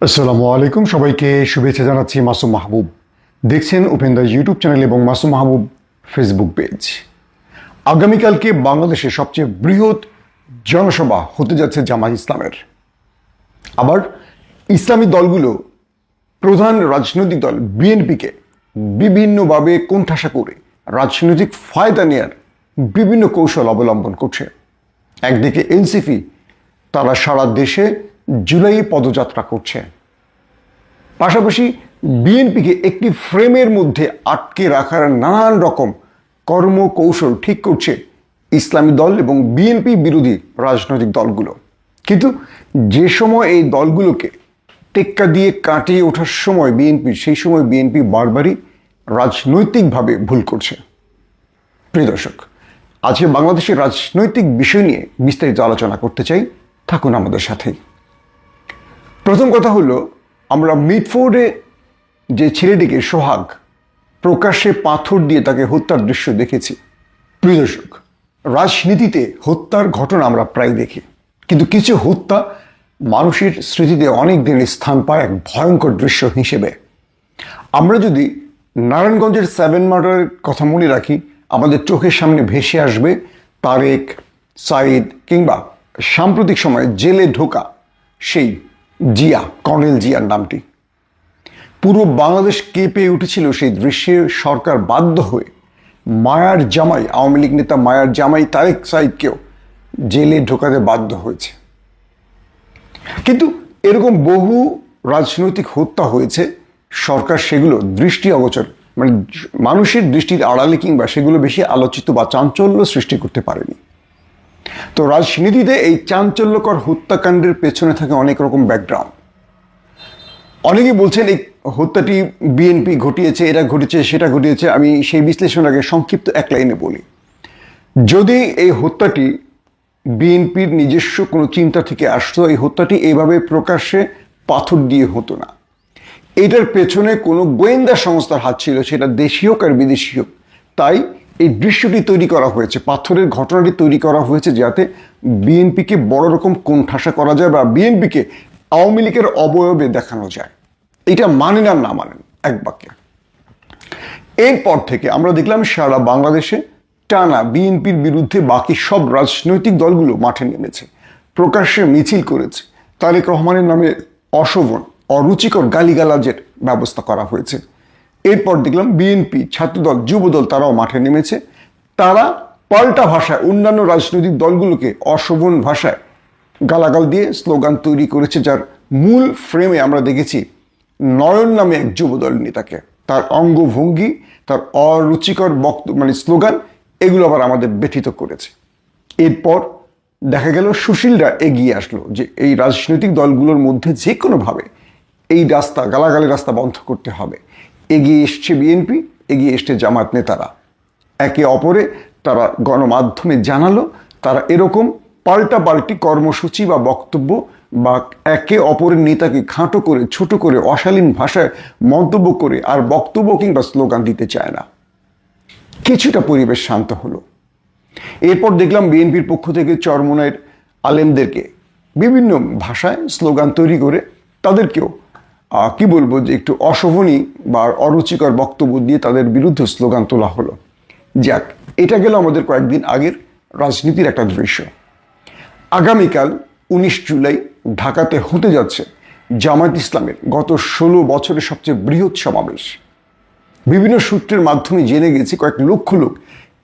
আসসালামু আলাইকুম। সবাইকে শুভেচ্ছা জানাচ্ছি মাসুম মাহবুব। দেখছেন উপেন্দ্র ইউটিউব চ্যানেল এবং মাসুম মাহবুব ফেসবুক পেজ। আগামীকালকে বাংলাদেশের সবচেয়ে বৃহৎ জনসভা হতে যাচ্ছে জামাত ইসলামের। আবার ইসলামী দলগুলো প্রধান রাজনৈতিক দল বিএনপিকে বিভিন্নভাবে কোণঠাসা করে রাজনৈতিক ফায়দা নেয়ার বিভিন্ন কৌশল অবলম্বন করছে। একদিকে এনসিপি, তারা সারা দেশে জুলাই পদযাত্রা করছে। পাশাপাশি বিএনপিকে একটি ফ্রেমের মধ্যে আটকে রাখার নানান রকম কর্মকৌশল ঠিক করছে ইসলামী দল এবং বিএনপি বিরোধী রাজনৈতিক দলগুলো। কিন্তু যে সময় এই দলগুলোকে টেক্কা দিয়ে কাটিয়ে ওঠার সময় বিএনপি, সেই সময় বিএনপি বারবারই রাজনৈতিকভাবে ভুল করছে। প্রিয় দর্শক আজকে বাংলাদেশের রাজনৈতিক বিষয় নিয়ে বিস্তারিত আলোচনা করতে চাই। থাকুন আমাদের সাথেই। প্রথম কথা হলো, আমরা মিডফোর্ডে যে ছেলেটিকে, সোহাগ, প্রকাশ্যে পাথর দিয়ে তাকে হত্যার দৃশ্য দেখেছি। প্রিয় দর্শক, রাজনীতিতে হত্যার ঘটনা আমরা প্রায় দেখি। কিন্তু কিছু হত্যা মানুষের স্মৃতিতে অনেক দিন স্থান পায় এক ভয়ঙ্কর দৃশ্য হিসেবে। আমরা যদি নারায়ণগঞ্জের সেভেন মার্ডারের কথা মনে রাখি, আমাদের চোখের সামনে ভেসে আসবে তারেক সাইদ কিংবা সাম্প্রতিক সময়ে জেলে ঢোকা সেই জিয়া, কর্নেল জিয়ার নামটি। পুরো বাংলাদেশ কেঁপে উঠেছিল সেই দৃশ্যে সরকার বাধ্য হয়ে। মায়ার জামাই, আওয়ামী লীগ নেতা মায়ার জামাই তারেক সাইদকেও জেলে ঢোকাতে বাধ্য হয়েছে। কিন্তু এরকম বহু রাজনৈতিক হত্যা হয়েছে, সরকার সেগুলো দৃষ্টি অগোচর মানে মানুষের দৃষ্টির আড়ালে কিংবা সেগুলো বেশি আলোচিত বা চাঞ্চল্য সৃষ্টি করতে পারেনি। তো রাজনীতিতে এই চাঞ্চল্যকর হত্যাকাণ্ডের পেছনে থাকে অনেক রকম ব্যাকগ্রাউন্ড অনেকে বলছেন এই হত্যাটি বিএনপি ঘটিয়েছে, এটা ঘটেছে, সেটা ঘটিয়েছে, আমি সেই বিশ্লেষণ আগে সংক্ষিপ্ত এক লাইনে বলি। যদি এই হত্যাটি বিএনপির নিজস্ব কোনো চিন্তা থেকে আসতো, এই হত্যাটি এইভাবে প্রকাশ্যে পাথর দিয়ে হতো না। এটার পেছনে কোনো গোয়েন্দা সংস্থার হাত ছিল, সেটা দেশি হোক আর বিদেশি হোক। তাই এই দৃশ্যটি তৈরি করা হয়েছে, পাথরের ঘটনাটি তৈরি করা হয়েছে যাতে বিএনপিকে বড় রকম কোণঠাসা করা যায় বা বিএনপিকে আওয়ামী লীগের অবয়বে দেখানো যায়। এটা মানেন আর না মানেন, এক বাক্যে। এরপর থেকে আমরা দেখলাম সারা বাংলাদেশে টানা বিএনপির বিরুদ্ধে বাকি সব রাজনৈতিক দলগুলো মাঠে নেমেছে, প্রকাশ্যে মিছিল করেছে। তারেক রহমানের নামে অশোভন, অরুচিকর গালিগালাজের ব্যবস্থা করা হয়েছে। এরপর দেখলাম বিএনপি ছাত্রদল, যুবদল তারাও মাঠে নেমেছে। তারা পাল্টা ভাষায় অন্যান্য রাজনৈতিক দলগুলোকে অশোভন ভাষায় গালাগাল দিয়ে স্লোগান তৈরি করেছে, যার মূল ফ্রেমে আমরা দেখেছি নয়ন নামে এক যুবদল নেতাকে। তার অঙ্গভঙ্গি, তার অরুচিকর বক্ত মানে স্লোগান, এগুলো আবার আমাদের ব্যথিত করেছে। এরপর দেখা গেল সুশীলরা এগিয়ে আসলো যে এই রাজনৈতিক দলগুলোর মধ্যে যে কোনোভাবে এই রাস্তা, গালাগালের রাস্তা বন্ধ করতে হবে। এগিয়ে এসছে বিএনপি, এগিয়ে এসছে জামাত নেতারা। একে অপরে তারা গণমাধ্যমে জানালো, তারা এরকম পাল্টা পাল্টি কর্মসূচি বা বক্তব্য বা একে অপরের নেতাকে খাঁটো করে, ছোট করে, অশালীন ভাষায় মন্তব্য করে আর বক্তব্য কিংবা স্লোগান দিতে চায় না। কিছুটা পরিবেশ শান্ত হলো। এরপর দেখলাম বিএনপির পক্ষ থেকে চরমনের আলেমদেরকে বিভিন্ন ভাষায় স্লোগান তৈরি করে তাদেরকেও কি বলব যে একটু অশোভনী বা অরুচিকর বক্তব্য দিয়ে তাদের বিরুদ্ধে স্লোগান তোলা হলো। যাক, এটা গেল আমাদের কয়েকদিন আগের রাজনীতির একটা দৃশ্য। আগামীকাল উনিশ জুলাই ঢাকাতে হতে যাচ্ছে জামায়াত ইসলামের গত ষোলো বছরের সবচেয়ে বৃহৎ সমাবেশ। বিভিন্ন সূত্রের মাধ্যমে জেনে গেছি কয়েক লক্ষ লোক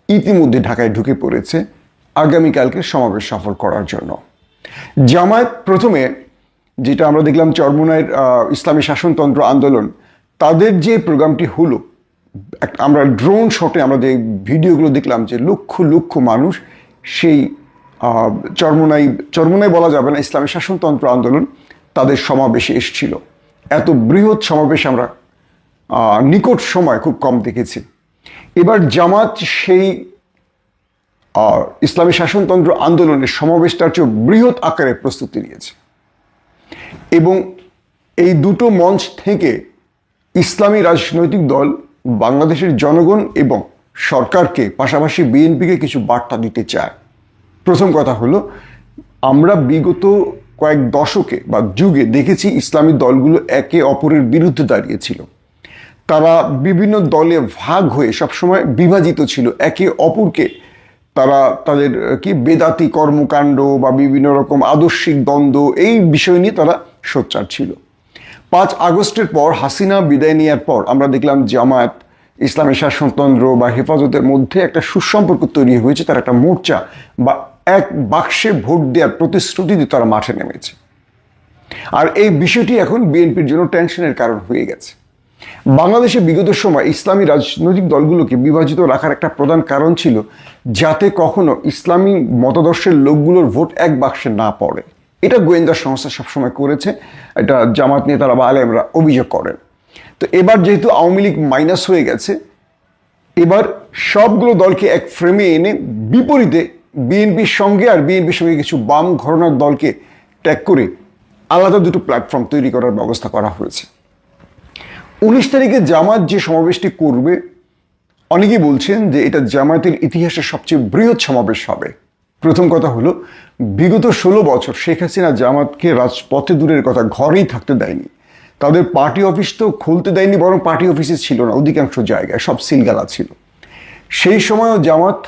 ইতিমধ্যে ঢাকায় ঢুকে পড়েছে আগামীকালকে সমাবেশ সফল করার জন্য। জামায়াত প্রথমে যেটা আমরা দেখলাম চরমোনায়ের ইসলামী শাসনতন্ত্র আন্দোলন, তাদের যে প্রোগ্রামটি হলো আমরা ড্রোন শটে আমরা যে ভিডিওগুলো দেখলাম যে লক্ষ লক্ষ মানুষ সেই চরমোনাই চরমোনাই বলা যাবে না, ইসলামী শাসনতন্ত্র আন্দোলন তাদের সমাবেশে এসেছিল। এত বৃহৎ সমাবেশ আমরা নিকট সময় খুব কম দেখেছি। এবার জামাত সেই ইসলামী শাসনতন্ত্র আন্দোলনের সমাবেশটার চেয়ে বৃহৎ আকারে প্রস্তুতি নিয়েছে। এবং এই দুটো মঞ্চ থেকে ইসলামী রাজনৈতিক দল, বাংলাদেশের জনগণ এবং সরকারকে, পাশাপাশি বিএনপিকে কিছু বার্তা দিতে চায়। প্রথম কথা হলো, আমরা বিগত কয়েক দশকে বা যুগে দেখেছি ইসলামী দলগুলো একে অপরের বিরুদ্ধে দাঁড়িয়েছিল। তারা বিভিন্ন দলে ভাগ হয়ে সবসময় বিভাজিত ছিল। একে অপরকে তারা তাদের কি বেদাতি কর্মকাণ্ড বা বিভিন্ন রকম আদর্শিক দ্বন্দ্ব, এই বিষয় নিয়ে তারা সোচ্চার ছিল। পাঁচ আগস্টের পর হাসিনা বিদায় নেওয়ার পর আমরা দেখলাম জামায়াত, ইসলামী শাসনতন্ত্র বা হেফাজতের মধ্যে একটা সুসম্পর্ক তৈরি হয়েছে, তার একটা মোর্চা বা এক বাক্সে ভোট দেওয়ার প্রতিশ্রুতি দিয়ে তারা মাঠে নেমেছে। আর এই বিষয়টি এখন বিএনপির জন্য টেনশনের কারণ হয়ে গেছে। বাংলাদেশে বিগত সময় ইসলামী রাজনৈতিক দলগুলোকে বিভাজিত রাখার একটা প্রধান কারণ ছিল যাতে কখনো ইসলামী মতাদর্শের লোকগুলোর ভোট এক বাক্সে না পড়ে। এটা গোয়েন্দা সংস্থা সবসময় করেছে। এটা জামাত নেতারা বা আলেমরা অভিযোগ করেন। তো এবার যেহেতু আওয়ামী লীগ মাইনাস হয়ে গেছে, এবার সবগুলো দলকে এক ফ্রেমে এনে বিপরীতে বিএনপির সঙ্গে আর বিএনপির সঙ্গে কিছু বাম ঘরনার দলকে ট্যাগ করে আলাদা দুটো প্ল্যাটফর্ম তৈরি করার ব্যবস্থা করা হয়েছে। উনিশ তারিখে জামাত যে সমাবেশটি করবে, অনেকেই বলছেন যে এটা জামায়াতের ইতিহাসের সবচেয়ে বৃহৎ সমাবেশ হবে। প্রথম কথা হলো, বিগত ষোলো বছর শেখ হাসিনা জামাতকে রাজপথে দূরের কথা ঘরেই থাকতে দেয়নি। তাদের পার্টি অফিস তো খুলতে দেয়নি, বরং পার্টি অফিসে ছিল না, অধিকাংশ জায়গায় সব সিলগালা ছিল। সেই সময়ও জামাত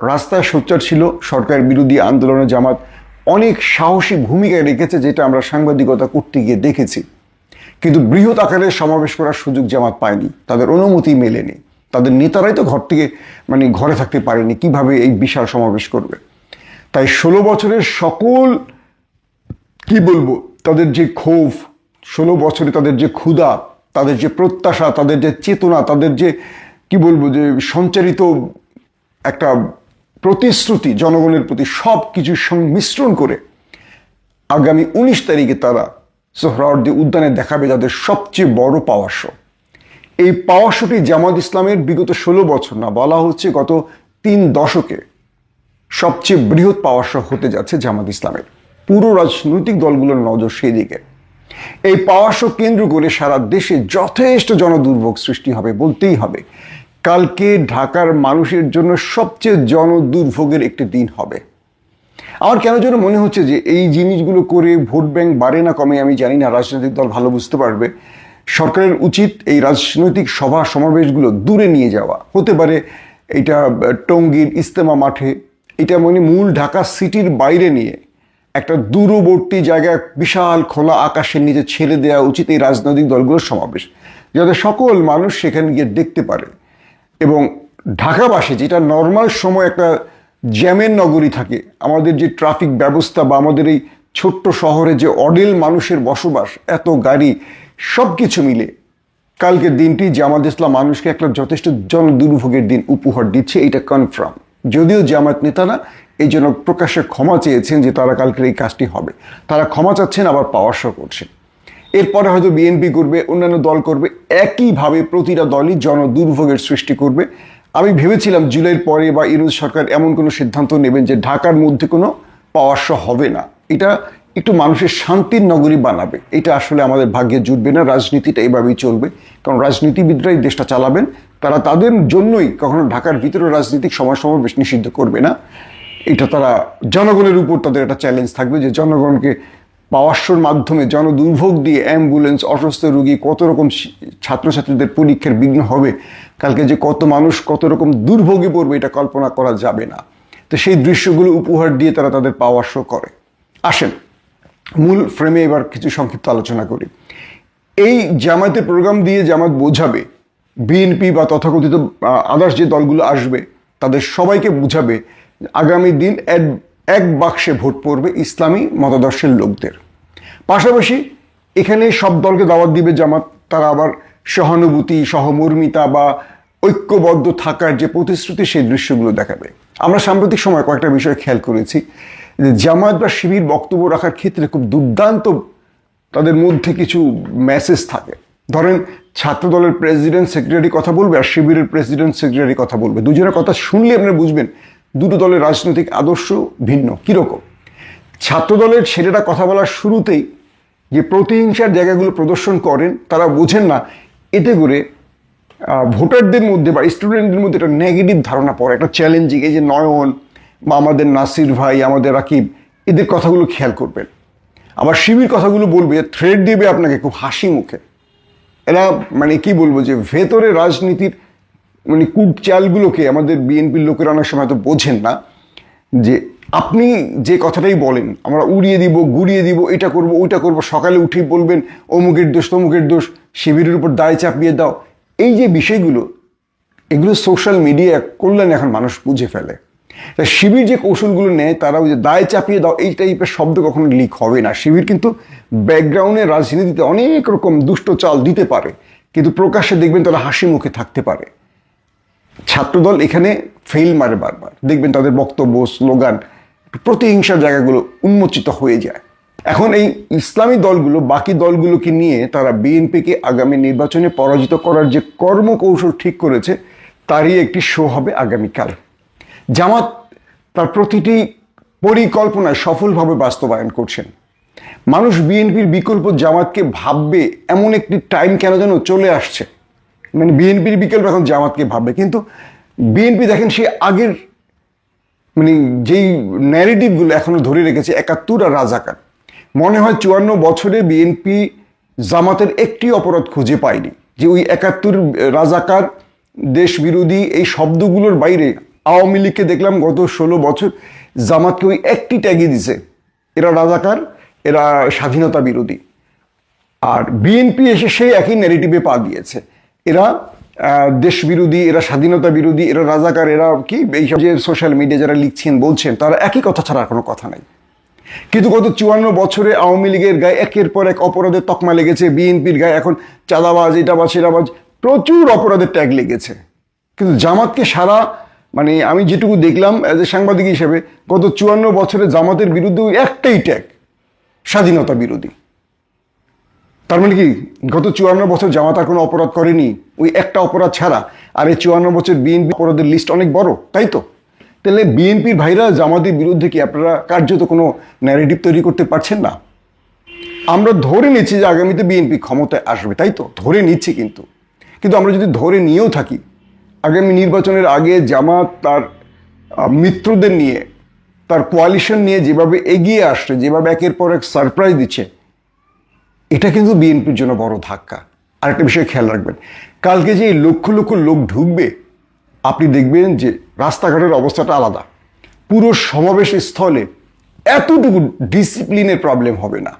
রাস্তায় সোচ্চার ছিল, সরকার বিরোধী আন্দোলনে জামাত অনেক সাহসী ভূমিকা রেখেছে, যেটা আমরা সাংবাদিকতা করতে গিয়ে দেখেছি। কিন্তু বৃহৎ আকারে সমাবেশ করার সুযোগ জামাত পায়নি, তাদের অনুমতি মেলেনি। তাদের নেতারাই তো ঘর থেকে মানে ঘরে থাকতে পারেনি, কীভাবে এই বিশাল সমাবেশ করবে? তাই ষোলো বছরের সকল, কি বলব, তাদের যে ক্ষোভ, ষোলো বছরে তাদের যে ক্ষুধা, তাদের যে প্রত্যাশা, তাদের যে চেতনা, তাদের যে, কি বলব, যে সঞ্চারিত একটা প্রতিশ্রুতি, জনগণের প্রতি সব কিছুর সংমিশ্রণ করে, আগামী উনিশ তারিখে তারা সোহরাওয়ার্দী উদ্যানে দেখাবে তাদের সবচেয়ে বড় পাওয়ার শো। এই পাওয়ার শোটি জামাত ইসলামের বিগত ষোলো বছর না, বলা হচ্ছে গত তিন দশকে সবচেয়ে বৃহৎ পাওয়ার শো হতে যাচ্ছে জামাত ইসলামের। পুরো রাজনৈতিক দলগুলোর নজর সেদিকে। এই পাওয়ার শো কেন্দ্র করে সারা দেশে যথেষ্ট জনদুর্ভোগ সৃষ্টি হবে বলতেই হবে। কালকে ঢাকার মানুষের জন্য সবচেয়ে জনদুর্ভোগের একটি দিন হবে। আমার কেন যেন মনে হচ্ছে যে এই জিনিসগুলো করে ভোট ব্যাংক বাড়ে না, কমে, আমি জানি না, রাজনৈতিক দল ভালো বুঝতে পারবে। সরকারের উচিত এই রাজনৈতিক সভা সমাবেশগুলো দূরে নিয়ে যাওয়া। হতে পারে এটা টঙ্গীর ইস্তেমা মাঠে, এটা মানে মূল ঢাকা সিটির বাইরে নিয়ে একটা দূরবর্তী জায়গায় বিশাল খোলা আকাশের নিচে ছেড়ে দেওয়া উচিত এই রাজনৈতিক দলগুলোর সমাবেশ, যাতে সকল মানুষ সেখানে গিয়ে দেখতে পারে। এবং ঢাকাবাসী, যেটা নর্মাল সময় একটা জ্যামের নগরী থাকে। আমাদের যে ট্রাফিক ব্যবস্থা বা আমাদের এই ছোট্ট শহরে যে অডেল মানুষের বসবাস, এত গাড়ি সব কিছু মিলে কালকের দিনটি জামাত ইসলাম মানুষকে একটা যথেষ্ট জন দুর্ভোগের দিন উপহার দিচ্ছে এটা কনফার্ম যদিও জামাত নেতারা এই জন্য প্রকাশ্যে ক্ষমা চেয়েছেন যে তারা কালকের এই কাজটি হবে। তারা ক্ষমা চাচ্ছেন, আবার পাওয়ার শো করছেন। এরপরে হয়তো বিএনপি করবে, অন্যান্য দল করবে, একইভাবে প্রতিটা দলই জন দুর্ভোগের সৃষ্টি করবে। আমি ভেবেছিলাম জুলাইয়ের পরে বা ইউনুস সরকার এমন কোনো সিদ্ধান্ত নেবেন যে ঢাকার মধ্যে কোনো পাওয়ার শো হবে না। এটা একটু মানুষের শান্তির নগরী বানাবে। এটা আসলে আমাদের ভাগ্যে জুটবে না, রাজনীতিটা এইভাবেই চলবে। কারণ রাজনীতিবিদরাই দেশটা চালাবেন, তারা তাদের জন্যই কখনো ঢাকার ভিতরে রাজনৈতিক সমাবেশ নিষিদ্ধ করবে না। এটা তারা জনগণের উপর তাদের একটা চ্যালেঞ্জ থাকবে যে জনগণকে পাওয়ারশোর মাধ্যমে জনদুর্ভোগ দিয়ে অ্যাম্বুলেন্স অসুস্থ রোগী, কত রকম ছাত্রছাত্রীদের পরীক্ষার বিঘ্ন হবে কালকে যে কত মানুষ কত রকম দুর্ভোগে পড়বে এটা কল্পনা করা যাবে না। তো সেই দৃশ্যগুলো উপহার দিয়ে তারা তাদের পাওয়ার শো করে। আসেন, মূল ফ্রেমে এবার কিছু সংক্ষিপ্ত আলোচনা করি। এই জামায়াতের প্রোগ্রাম দিয়ে জামাত বোঝাবে বিএনপি বা তথাকথিত আদার্স যে দলগুলো আসবে, তাদের সবাইকে বুঝাবে আগামী দিন এক- এক বাক্সে ভোট পড়বে ইসলামী মতাদর্শের লোকদের। পাশাপাশি এখানে সব দলকে দাওয়াত দিবে জামাত, তারা আবার সহানুভূতি, সহমর্মিতা বা ঐক্যবদ্ধ থাকার যে প্রতিশ্রুতি, সেই দৃশ্যগুলো দেখাবে। আমরা সাম্প্রতিক সময় কয়েকটা বিষয় খেয়াল করেছি। যে বা শিবির বক্তব্য রাখার ক্ষেত্রে খুব দুর্দান্ত তাদের মধ্যে কিছু মেসেজ থাকে। ধরেন ছাত্র দলের প্রেসিডেন্ট সেক্রেটারি কথা বলবে আর শিবিরের প্রেসিডেন্ট সেক্রেটারি কথা বলবে। দুজনের কথা শুনলে আপনি বুঝবেন, দুটো দলের রাজনৈতিক আদর্শ ভিন্ন, কীরকম? ছাত্র দলের ছেলেরা কথা বলার শুরুতেই যে প্রতিহিংসার জায়গাগুলো প্রদর্শন করেন, তারা বোঝেন না এতে করে ভোটারদের মধ্যে বা স্টুডেন্টদের মধ্যে একটা নেগেটিভ ধারণা পড়ে, একটা চ্যালেঞ্জিং এই যে নয়ন বা আমাদের নাসির ভাই, আমাদের রাকিব, এদের কথাগুলো খেয়াল করবেন। আবার শিবির কথাগুলো বলবে যে থ্রেড দেবে আপনাকে খুব হাসি মুখে। এরা মানে কি বলব যে ভেতরে রাজনীতির মানে কুট চালগুলোকে আমাদের বিএনপির লোকেরা অনেক সময় তো বোঝেন না, যে আপনি যে কথাটাই বলেন, আমরা উড়িয়ে দিব গুড়িয়ে দিব, এটা করব, ওইটা করব, সকালে উঠেই বলবেন, অমুকের দোষ, তমুকের দোষ শিবিরের উপর দায় চাপিয়ে দাও। এই যে বিষয়গুলো, এগুলো সোশ্যাল মিডিয়া কল্যাণে এখন মানুষ বুঝে ফেলে। তা শিবির যে কৌশলগুলো নেয় তারা ওই যে দায় চাপিয়ে দাও, এই টাইপের শব্দ কখনো লিক হবে না। শিবির কিন্তু ব্যাকগ্রাউন্ডে রাজনীতিতে অনেক রকম দুষ্ট চাল দিতে পারে। কিন্তু প্রকাশ্যে দেখবেন তারা হাসি মুখে থাকতে পারে। ছাত্রদল এখানে ফেল মারে বারবার। দেখবেন তাদের বক্তব্য স্লোগান প্রতিহিংসার জায়গাগুলো উন্মোচিত হয়ে যায়। এখন এই ইসলামী দলগুলো, বাকি দলগুলোকে নিয়ে তারা বিএনপিকে আগামী নির্বাচনে পরাজিত করার যে কর্মকৌশল ঠিক করেছে, তারই একটি শো হবে আগামীকাল। জামাত তার প্রতিটি পরিকল্পনায় সফলভাবে বাস্তবায়ন করছেন। মানুষ বিএনপির বিকল্প জামাতকে ভাববে এমন একটি টাইম কেন যেন চলে আসছে। মানে বিএনপির বিকল্প এখন জামাতকে ভাববে। কিন্তু বিএনপি দেখেন সে আগের মানে যেই ন্যারেটিভগুলো এখনও ধরে রেখেছে, একাত্তর আর রাজাকার। মনে হয় চুয়ান্ন বছরে বিএনপি জামাতের একটি অপরাধ খুঁজে পায়নি। যে ওই একাত্তর রাজাকার দেশ বিরোধী এই শব্দগুলোর বাইরে আওয়ামী লীগকে দেখলাম গত ষোলো বছর জামাতকে ওই একটি ট্যাগই দিছে। এরা রাজাকার, এরা স্বাধীনতা বিরোধী। আর বিএনপি এসে সেই একই ন্যারেটিভে পা দিয়েছে। এরা দেশ বিরোধী এরা স্বাধীনতা বিরোধী, এরা রাজাকার, এরা কি? এইসব যে সোশ্যাল মিডিয়া যারা লিখছেন, বলছেন, তারা একই কথা ছাড়া কোনো কথা নাই। কিন্তু গত চুয়ান্ন বছরে আওয়ামী লীগের গায়ে একের পর এক অপরাধের তকমা লেগেছে। বিএনপির গায়ে এখন চাঁদাবাজ এটাবাজ সেটাবাজ প্রচুর অপরাধের ট্যাগ লেগেছে। কিন্তু জামাতকে সারা মানে আমি যেটুকু দেখলাম অ্যাজ এ সাংবাদিক হিসেবে, গত চুয়ান্ন বছরে জামাতের বিরুদ্ধে ওই একটাই ট্যাগ স্বাধীনতা বিরোধী। তার মানে কি? গত চুয়ান্ন বছর জামাত আর কোনো অপরাধ করেনি। ওই একটা অপরাধ ছাড়া। আর এই চুয়ান্ন বছর বিএনপি অপরাধের লিস্ট অনেক বড়, তাই তো? তাহলে বিএনপির ভাইরা জামাতের বিরুদ্ধে কি আপনারা কার্যত কোনো ন্যারেটিভ তৈরি করতে পারছেন না? আমরা ধরে নিচ্ছি যে আগামীতে বিএনপি ক্ষমতায় আসবে, তাই তো? ধরে নিচ্ছি কিন্তু। কিন্তু আমরা যদি ধরে নিয়েও থাকি, আগামী নির্বাচনের আগে জামাত তার মিত্রদের নিয়ে, তার কোয়ালিশন নিয়ে যেভাবে এগিয়ে আসছে, যেভাবে একের পর এক সারপ্রাইজ দিচ্ছে, এটা কিন্তু বিএনপির জন্য বড় ধাক্কা। আরেকটা বিষয় খেয়াল রাখবেন, কালকে যে লক্ষ লক্ষ লোক ঢুকবে আপনি দেখবেন যে রাস্তাঘাটের অবস্থাটা আলাদা। পুরো সমাবেশ স্থলে এতটুকু ডিসিপ্লিনের প্রবলেম হবে না।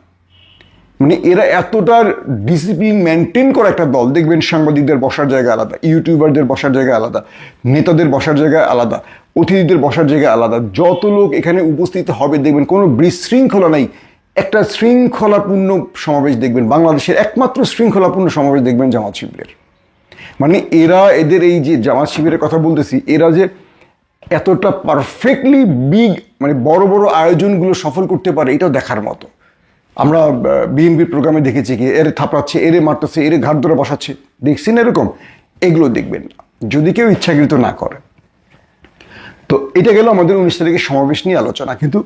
মানে এরা এতটার ডিসিপ্লিন মেনটেন করা একটা দল। দেখবেন সাংবাদিকদের বসার জায়গা আলাদা, ইউটিউবারদের বসার জায়গা আলাদা, নেতাদের বসার জায়গা আলাদা, অতিথিদের বসার জায়গা আলাদা। যত লোক এখানে উপস্থিত হবে, দেখবেন কোনো বিশৃঙ্খলা নাই। একটা শৃঙ্খলাপূর্ণ সমাবেশ দেখবেন। বাংলাদেশের একমাত্র শৃঙ্খলাপূর্ণ সমাবেশ দেখবেন জামাত শিবিরের। মানে এরা এদের এই যে জামাত শিবিরের কথা বলতেছি, এরা যে এতটা পারফেক্টলি বিগ মানে বড় বড় আয়োজনগুলো সফল করতে পারে, এটাও দেখার মতো। আমরা বিএনপির প্রোগ্রামে দেখেছি কি, এরে থাপড়াচ্ছে, এরে মারতেছে, এরে ঘাট ধরে বসাচ্ছে। দেখছেন এরকম? এগুলো দেখবেন না। যদি কেউ ইচ্ছাকৃত না করে। তো এটা গেল আমাদের উনিশ তারিখের সমাবেশ নিয়ে আলোচনা। কিন্তু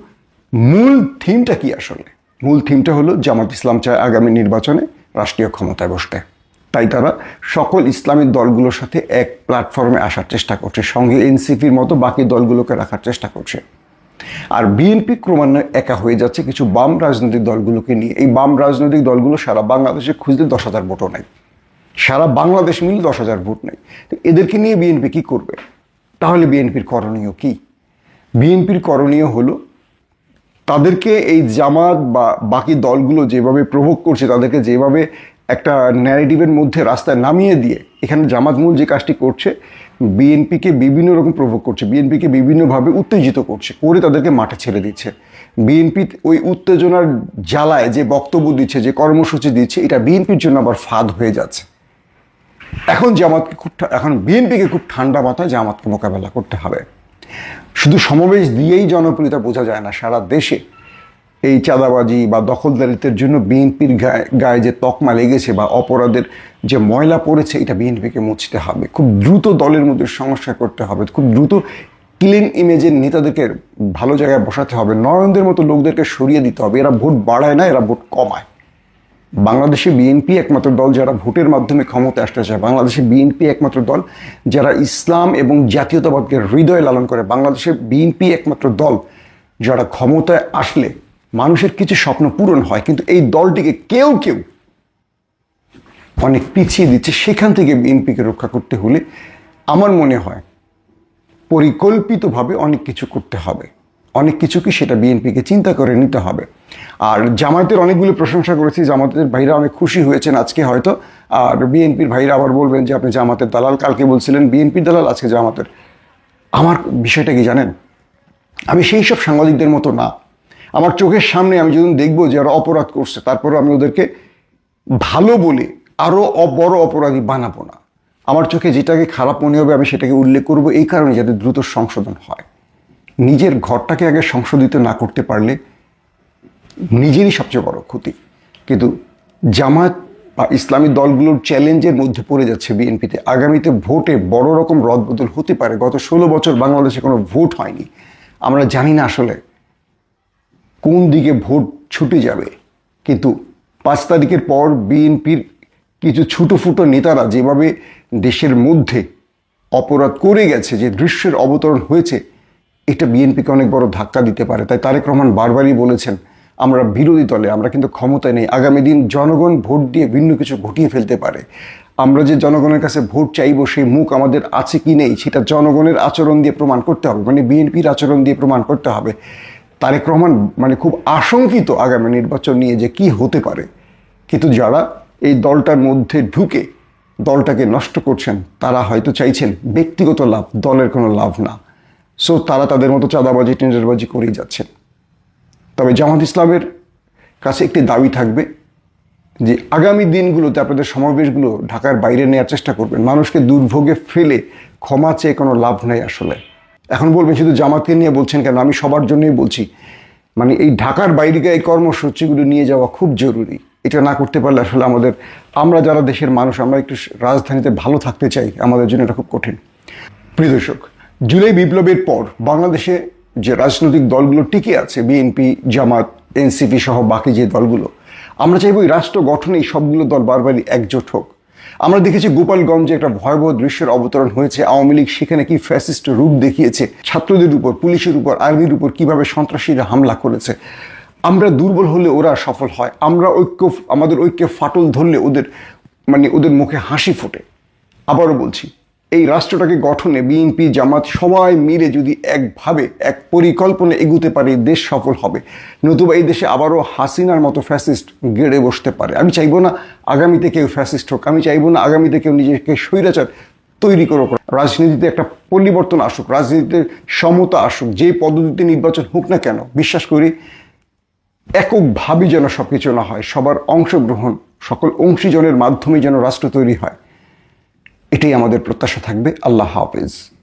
মূল থিমটা কি আসলে? মূল থিমটা হলো জামাত ইসলাম চায় আগামী নির্বাচনে রাষ্ট্রীয় ক্ষমতায় বসতে। তাই তারা সকল ইসলামিক দলগুলোর সাথে এক প্ল্যাটফর্মে আসার চেষ্টা করছে। সঙ্গে এনসিপির মতো বাকি দলগুলোকে রাখার চেষ্টা করছে। আর বিএনপি ক্রমান্বয়ে একা হয়ে যাচ্ছে কিছু বাম রাজনৈতিক দলগুলোকে নিয়ে। এই বাম রাজনৈতিক দলগুলো সারা বাংলাদেশে খুঁজলে দশ হাজার ভোটও নেই। সারা বাংলাদেশ মিলে দশ হাজার ভোট নেই। তো এদেরকে নিয়ে বিএনপি কি করবে? তাহলে বিএনপির করণীয় কি? বিএনপির করণীয় হলো, তাদেরকে এই জামাত বা বাকি দলগুলো যেভাবে প্রভোগ করছে, তাদেরকে যেভাবে একটা ন্যারেটিভের মধ্যে রাস্তায় নামিয়ে দিয়ে এখানে জামাত মূল যে কাজটি করছে বিএনপিকে বিভিন্ন রকম প্রভোগ করছে বিএনপিকে বিভিন্নভাবে উত্তেজিত করছে, করে তাদেরকে মাঠে ছেড়ে দিচ্ছে। বিএনপি ওই উত্তেজনার জ্বালায় যে বক্তব্য দিচ্ছে, যে কর্মসূচি দিচ্ছে, এটা বিএনপির জন্য আবার ফাঁদ হয়ে যাচ্ছে। এখন জামাতকে খুব এখন বিএনপিকে খুব ঠান্ডা মাথায় জামাতকে মোকাবেলা করতে হবে। শুধু সমাবেশ দিয়েই জনপ্রিয়তা বোঝা যায় না, সারা দেশে এই চাঁদাবাজি বা দখলদারিত্বের জন্য বিএনপির গায়ে গায়ে যে তকমা লেগেছে বা অপরাধের যে ময়লা পড়েছে, এটা বিএনপিকে মুছতে হবে। খুব দ্রুত দলের মধ্যে সমস্যা করতে হবে। খুব দ্রুত ক্লিন ইমেজের নেতাদেরকে ভালো জায়গায় বসাতে হবে। নয়নদের মতো লোকদেরকে সরিয়ে দিতে হবে। এরা ভোট বাড়ায় না, এরা ভোট কমায়। বাংলাদেশে বিএনপি একমাত্র দল যারা ভোটের মাধ্যমে ক্ষমতা আসতে চায়। বাংলাদেশে বিএনপি একমাত্র দল যারা ইসলাম এবং জাতীয়তাবাদকে হৃদয়ে লালন করে। বাংলাদেশে বিএনপি একমাত্র দল যারা ক্ষমতায় আসলে মানুষের কিছু স্বপ্ন পূরণ হয়, কিন্তু এই দলটিকে কেউ কেউ অনেক পিছিয়ে দিচ্ছে। সেখান থেকে বিএনপিকে রক্ষা করতে হলে আমার মনে হয় পরিকল্পিতভাবে অনেক কিছু করতে হবে। অনেক কিছু কি সেটা বিএনপিকে চিন্তা করে নিতে হবে। আর জামায়াতের অনেকগুলো প্রশংসা করেছি জামাতের ভাইরা অনেক খুশি হয়েছেন আজকে হয়তো। আর বিএনপির ভাইরা আবার বলবেন যে আপনি জামাতের দালাল, কালকে বলছিলেন বিএনপির দালাল, আজকে জামাতের। আমার বিষয়টা কি জানেন? আমি সেই সব সাংবাদিকদের মতো না। আমার চোখের সামনে আমি যখন দেখব যে ওরা অপরাধ করছে তারপরে আমি ওদেরকে ভালো বলে আরও বড় অপরাধী বানাবো না। আমার চোখে যেটাকে খারাপ মনে হবে, আমি সেটাকে উল্লেখ করব এই কারণে যাতে দ্রুত সংশোধন হয়। নিজের ঘরটাকে আগে সংশোধিত না করতে পারলে নিজেরই সবচেয়ে বড় ক্ষতি। কিন্তু জামাত বা ইসলামী দলগুলোর চ্যালেঞ্জের মধ্যে পড়ে যাচ্ছে বিএনপিতে। আগামীতে ভোটে বড় রকম রদবদল হতে পারে। গত ষোলো বছর বাংলাদেশে কোনো ভোট হয়নি। আমরা জানি না আসলে কোন দিকে ভোট ছুটে যাবে। কিন্তু পাঁচ তারিখের পর বিএনপির কিছু ছোটো ফুটো নেতারা যেভাবে দেশের মধ্যে অপরাধ করে গেছে, যে দৃশ্যের অবতরণ হয়েছে, এটা বিএনপিকে অনেক বড় ধাক্কা দিতে পারে। তাই তারেক রহমান বারবারই বলেছেন, আমরা বিরোধী দলে, আমরা কিন্তু ক্ষমতায় নেই। আগামী দিন জনগণ ভোট দিয়ে ভিন্ন কিছু ঘটিয়ে ফেলতে পারে। আমরা যে জনগণের কাছে ভোট চাইব, সেই মুখ আমাদের আছে কি নেই, সেটা জনগণের আচরণ দিয়ে প্রমাণ করতে হবে। মানে বিএনপির আচরণ দিয়ে প্রমাণ করতে হবে। তারেক রহমান মানে খুব আশঙ্কিত আগামী নির্বাচন নিয়ে যে কি হতে পারে। কিন্তু যারা এই দলটার মধ্যে ঢুকে দলটাকে নষ্ট করছেন, তারা হয়তো চাইছেন ব্যক্তিগত লাভ, দলের কোনো লাভ না। সো তারা তাদের মতো চাঁদাবাজি, টেন্ডারবাজি করেই যাচ্ছেন। তবে জামাত ইসলামের কাছে একটি দাবি থাকবে যে আগামী দিনগুলোতে আপনাদের সমাবেশগুলো ঢাকার বাইরে নেওয়ার চেষ্টা করবেন। মানুষকে দুর্ভোগে ফেলে ক্ষমা চেয়ে কোনো লাভ নেই আসলে। এখন বলবেন শুধু জামাতকে নিয়ে বলছেন কেন? আমি সবার জন্যই বলছি মানে এই ঢাকার বাইরে এই কর্মসূচিগুলো নিয়ে যাওয়া খুব জরুরি। এটা না করতে পারলে আসলে আমাদের, আমরা যারা দেশের মানুষ, আমরা একটু রাজধানীতে ভালো থাকতে চাই, আমাদের জন্য এটা খুব কঠিন। প্রিয় দর্শক, জুলাই বিপ্লবের পর বাংলাদেশে যে রাজনৈতিক দলগুলো টিকে আছে, বিএনপি, জামাত, এনসিপি সহ বাকি যে দলগুলো, আমরা চাইব এই রাষ্ট্র গঠনে এই সবগুলো দল বারবারই একজোট হোক। আমরা দেখেছি গোপালগঞ্জে একটা ভয়াবহ দৃশ্যের অবতরণ হয়েছে। আওয়ামী লীগ সেখানে কি ফ্যাসিস্ট রূপ দেখিয়েছে? ছাত্রদের উপর, পুলিশের উপর, আর্মির উপর কীভাবে সন্ত্রাসীরা হামলা করেছে? আমরা দুর্বল হলে ওরা সফল হয়। আমরা ঐক্য, আমাদের ঐক্যে ফাটল ধরলে ওদের মানে ওদের মুখে হাসি ফোটে। আবারও বলছি এই রাষ্ট্রটাকে গঠনে বিএনপি, জামাত সবাই মিলে যদি একভাবে, এক পরিকল্পনা এগুতে পারে দেশ সফল হবে। নতুবা এই দেশে আবারও হাসিনার মতো ফ্যাসিস্ট গেড়ে বসতে পারে। আমি চাইব না আগামীতে কেউ ফ্যাসিস্ট হোক, আমি চাইব না আগামীতে কেউ নিজেকে স্বৈরাচার তৈরি করো রাজনীতিতে একটা পরিবর্তন আসুক, রাজনীতিতে সমতা আসুক, যে পদ্ধতিতে নির্বাচন হোক না কেন, বিশ্বাস করি এককভাবে যেন সব কিছু না হয়, সবার অংশগ্রহণ সকল অংশীজনের মাধ্যমে যেন রাষ্ট্র তৈরি হয়। এটাই আমাদের প্রত্যাশা থাকবে। আল্লাহ হাফেজ।